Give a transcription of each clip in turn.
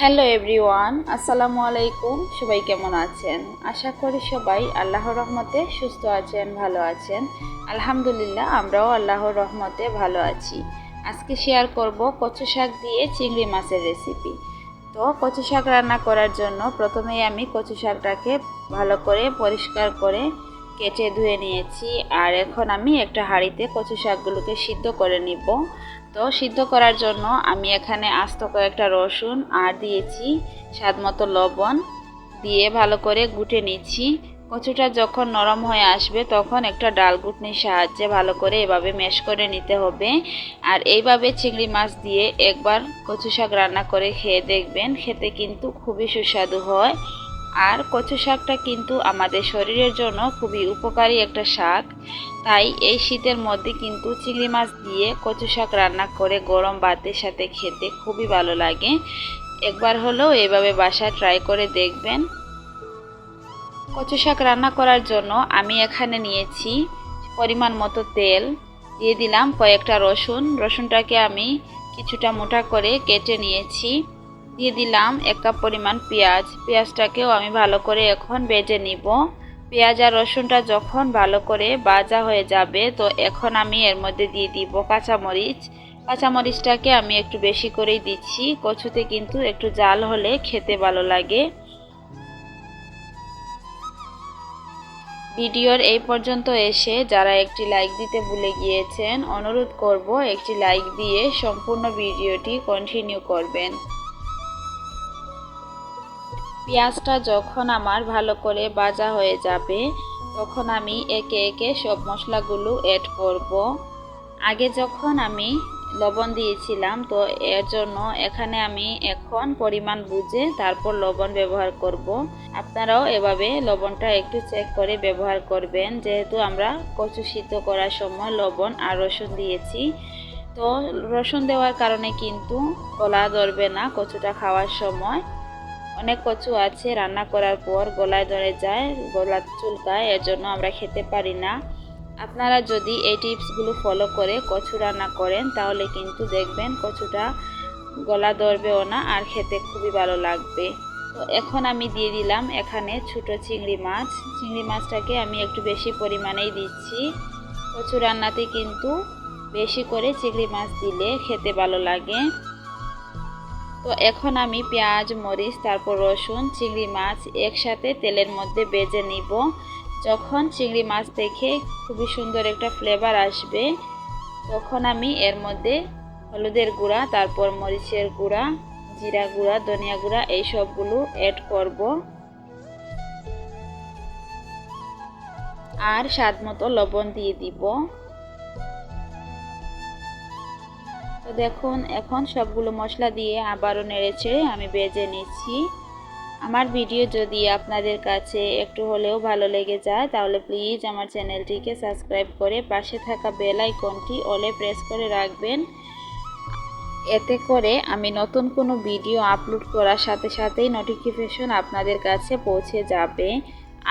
Hello everyone, আসসালামু আলাইকুম, সবাই কেমন আছেন? আশা করি সবাই আল্লাহর রহমতে সুস্থ আছেন, ভালো আছেন। আলহামদুলিল্লাহ, আমরাও আল্লাহর রহমতে ভালো আছি। আজকে শেয়ার করব কচু শাক দিয়ে চিংড়ি মাছের রেসিপি তো, কচু শাক রান্না করার জন্য প্রথমেই আমি কচু শাকটাকে ভালো করে পরিষ্কার করে কেটে ধুয়ে নিয়েছি। আর এখন আমি একটা হাঁড়িতে কচু শাকগুলোকে সিদ্ধ করে নিব। তো সিদ্ধ করার জন্য আমি এখানে আস্ত কয়েকটা রসুন আর দিয়েছি স্বাদ মতো লবণ দিয়ে ভালো করে গুটে নিচ্ছি। কচুটা যখন নরম হয়ে আসবে তখন একটা ডাল গুটনির সাহায্যে ভালো করে এভাবে ম্যাশ করে নিতে হবে। আর এইভাবে চিংড়ি মাছ দিয়ে একবার কচু শাক রান্না করে খেয়ে দেখবেন, খেতে কিন্তু খুবই সুস্বাদু হয়। আর কচু শাকটা কিন্তু আমাদের শরীরের জন্য খুবই উপকারী একটা শাক। তাই এই শীতের মধ্যে কিন্তু চিংড়ি মাছ দিয়ে কচু শাক রান্না করে গরম ভাতের সাথে খেতে খুবই ভালো লাগে। একবার হলেও এভাবে বাসা ট্রাই করে দেখবেন। কচু শাক রান্না করার জন্য আমি এখানে নিয়েছি পরিমাণ মতো তেল, দিয়ে দিলাম কয়েকটা রসুন। রসুনটাকে আমি কিছুটা মোটা করে কেটে নিয়েছি। দিয়ে দিলাম এক কাপ পরিমাণ পেঁয়াজ। পেঁয়াজটাকেও আমি ভালো করে এখন বেজে নিব। পেঁয়াজ আর রসুনটা যখন ভালো করে বাজা হয়ে যাবে, তো এখন আমি এর মধ্যে দিয়ে দিব কাঁচামরিচ। কাঁচামরিচটাকে আমি একটু বেশি করেই দিচ্ছি। কচুতে কিন্তু একটু জাল হলে খেতে ভালো লাগে। ভিডিওর এই পর্যন্ত এসে যারা একটি লাইক দিতে ভুলে গিয়েছেন, অনুরোধ করব একটি লাইক দিয়ে সম্পূর্ণ ভিডিওটি কন্টিনিউ করবেন। পেঁয়াজটা যখন আমার ভালো করে ভাজা হয়ে যাবে, তখন আমি একে একে সব মশলাগুলো অ্যাড করব। আগে যখন আমি লবণ দিয়েছিলাম, তো এর জন্য এখানে আমি এখন পরিমাণ বুঝে তারপর লবণ ব্যবহার করব। আপনারাও এভাবে লবণটা একটু চেক করে ব্যবহার করবেন। যেহেতু আমরা কচু সিদ্ধ করার সময় লবণ আর রসুন দিয়েছি, তো রসুন দেওয়ার কারণে কিন্তু গলা ধরবে না কচুটা খাওয়ার সময়। অনেক কচু আছে, রান্না করার পর গলায় ধরে যায়, গলা চুলকায়, এর জন্য আমরা খেতে পারি না। আপনারা যদি এই টিপসগুলো ফলো করে কচু রান্না করেন, তাহলে কিন্তু দেখবেন কচুটা গলা ধরবেও না আর খেতে খুবই ভালো লাগবে। তো এখন আমি দিয়ে দিলাম এখানে ছোট চিংড়ি মাছ। চিংড়ি মাছটাকে আমি একটু বেশি পরিমাণেই দিচ্ছি। কচু রান্নাতে কিন্তু বেশি করে চিংড়ি মাছ দিলে খেতে ভালো লাগে। তো এখন আমি পেঁয়াজ, মরিচ, তারপর রসুন, চিংড়ি মাছ একসাথে তেলের মধ্যে বেজে নিব। যখন চিংড়ি মাছ দেখে খুবই সুন্দর একটা ফ্লেভার আসবে, তখন আমি এর মধ্যে হলুদের গুঁড়া, তারপর মরিচের গুঁড়া, জিরা গুঁড়া, ধনিয়া গুঁড়া এই সবগুলো অ্যাড করব। আর স্বাদ মতো লবণ দিয়ে দিব। তো দেখুন, এখন সবগুলো মশলা দিয়ে আবারও নেড়েছে আমি বেজে নিচ্ছি। আমার ভিডিও যদি আপনাদের কাছে একটু হলেও ভালো লেগে যায়, তাহলে প্লিজ আমার চ্যানেলটিকে সাবস্ক্রাইব করে পাশে থাকা বেল আইকনটি অলে প্রেস করে রাখবেন। এতে করে আমি নতুন কোনো ভিডিও আপলোড করার সাথে সাথেই নোটিফিকেশন আপনাদের কাছে পৌঁছে যাবে।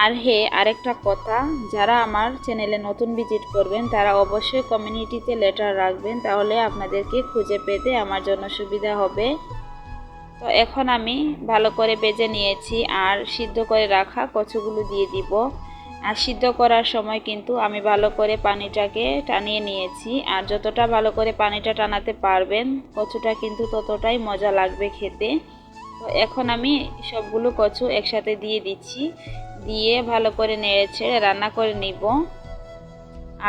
আর হে, আরেকটা কথা, যারা আমার চ্যানেলে নতুন ভিজিট করবেন, তারা অবশ্যই কমিউনিটিতে লেটার রাখবেন, তাহলে আপনাদেরকে খুঁজে পেতে আমার জন্য সুবিধা হবে। তো এখন আমি ভালো করে বেজে নিয়েছি, আর সিদ্ধ করে রাখা কচুগুলো দিয়ে দিব। আর সিদ্ধ করার সময় কিন্তু আমি ভালো করে পানিটাকে টানিয়ে নিয়েছি, আর যতটা ভালো করে পানিটা টানাতে পারবেন, কচুটা কিন্তু ততটাই মজা লাগবে খেতে। তো এখন আমি সবগুলো কচু একসাথে দিয়ে দিচ্ছি। দিয়ে ভালো করে নেড়ে ছেড়ে রান্না করে নিব।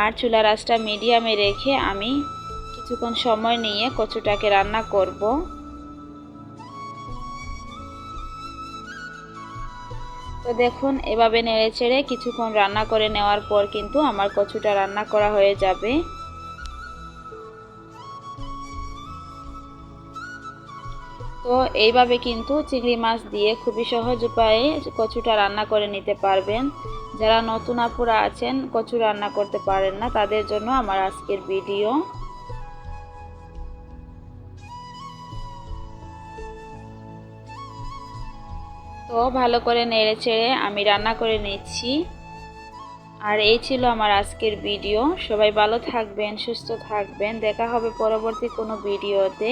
আর চুলা রাসটা মিডিয়ামে রেখে আমি কিছুক্ষণ সময় নিয়ে কচুটাকে রান্না করব। তো দেখুন, এভাবে নেড়ে ছেড়ে কিছুক্ষণ রান্না করে নেওয়ার পর কিন্তু আমার কচুটা রান্না করা হয়ে যাবে। তো এইভাবে কিন্তু চিংড়ি মাছ দিয়ে খুবই সহজ উপায়ে কচুটা রান্না করে নিতে পারবেন। যারা নতুন আপুরা আছেন, কচু রান্না করতে পারেন না, তাদের জন্য আমার আজকের ভিডিও। তো ভালো করে নেড়ে চেড়ে আমি রান্না করে নিচ্ছি। আর এই ছিল আমার আজকের ভিডিও। সবাই ভালো থাকবেন, সুস্থ থাকবেন। দেখা হবে পরবর্তী কোনো ভিডিওতে।